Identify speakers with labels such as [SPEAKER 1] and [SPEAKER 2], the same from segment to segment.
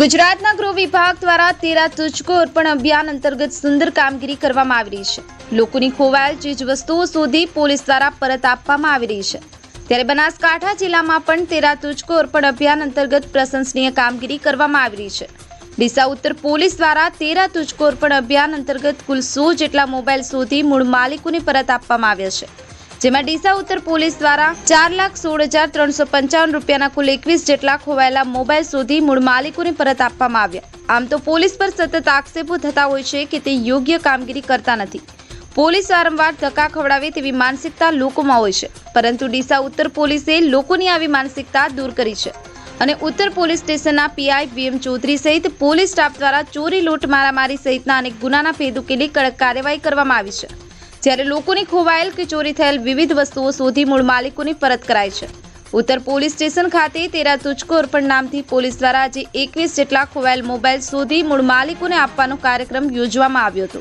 [SPEAKER 1] ગુજરાતના ગૃહ વિભાગ દ્વારા તેરા તુજકો અર્પણ અભિયાન અંતર્ગત સુંદર કામગીરી કરવામાં આવી રહી છે. લોકોની ખોવાયેલ ચીજ વસ્તુઓ શોધી પોલીસ દ્વારા પરત આપવામાં આવી રહી છે. ત્યારે બનાસકાંઠા જિલ્લામાં પણ તેરા તુજકો અર્પણ અભિયાન અંતર્ગત પ્રશંસનીય કામગીરી કરવામાં આવી રહી છે. ડીસા ઉત્તર પોલીસ દ્વારા તેરા તુજકો અર્પણ અભિયાન અંતર્ગત કુલ સો જેટલા મોબાઈલ શોધી મૂળ માલિકોને પરત આપવામાં આવ્યા છે. જેમાં ડીસા ઉત્તર પોલીસ દ્વારા ચાર લાખ સોળ હજાર ત્રણસો પંચાવન રૂપિયાના કુલ એકવીસ જેટલા ખોવાયેલા મોબાઈલ શોધી મૂળ માલિકોને પરત આપવામાં આવ્યા. આમ તો પોલીસ પર સતત આક્ષેપો થતા હોય છે કે તે યોગ્ય કામગીરી કરતા નથી. પોલીસ વારંવાર ધક્કા ખવડાવે તેવી માનસિકતા લોકોમાં હોય છે. પરંતુ ડીસા ઉત્તર પોલીસે લોકોની આવી માનસિકતા દૂર કરી છે. અને ઉત્તર પોલીસ સ્ટેશનના પીઆઈ વીએમ ચૌધરી સહિત પોલીસ સ્ટાફ દ્વારા ચોરી લૂંટ મારામારી સહિતના અનેક ગુનાના ભેદ ઉકેલી કડક કાર્યવાહી કરવામાં આવી છે. જ્યારે લોકોની ખોવાયેલ કે ચોરી થયેલ વિવિધ વસ્તુઓ શોધી મૂળ માલિકોની પરત કરાય છે. ઉત્તર પોલીસ સ્ટેશન ખાતે તેરા તુચકો અર્પણ નામથી પોલીસ દ્વારા આજે એકવીસ જેટલા ખોવાયેલ મોબાઈલ શોધી મૂળ માલિકોને આપવાનો કાર્યક્રમ યોજવામાં આવ્યો હતો.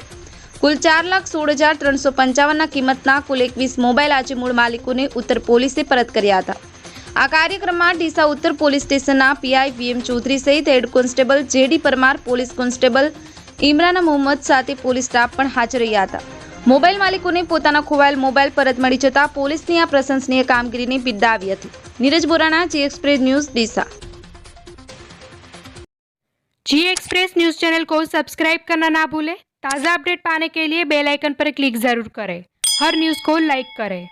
[SPEAKER 1] કુલ ચાર લાખ સોળ હજાર ત્રણસો પંચાવનના કિંમતના કુલ એકવીસ મોબાઈલ આજે મૂળ માલિકોને ઉત્તર પોલીસે પરત કર્યા હતા. આ કાર્યક્રમમાં ડીસા ઉત્તર પોલીસ સ્ટેશનના પીઆઈ વીએમ ચૌધરી સહિત head constable JD Parmar, police constable Imran Mohammad સાથે પોલીસ સ્ટાફ પણ હાજર રહ્યા હતા. મોબાઈલ માલિકોને પોતાના ખોવાયેલ મોબાઈલ પરત મળી જતા પોલીસની આ પ્રશંસનીય કામગીરીને બિરદાવી હતી Neeraj Borana G Express News Deesa
[SPEAKER 2] G Express News channel को सब्सक्राइब करना ना भूलें ताज़ा अपडेट पाने के लिए बेल आइकन पर क्लिक ज़रूर करें हर न्यूज़ को लाइक करें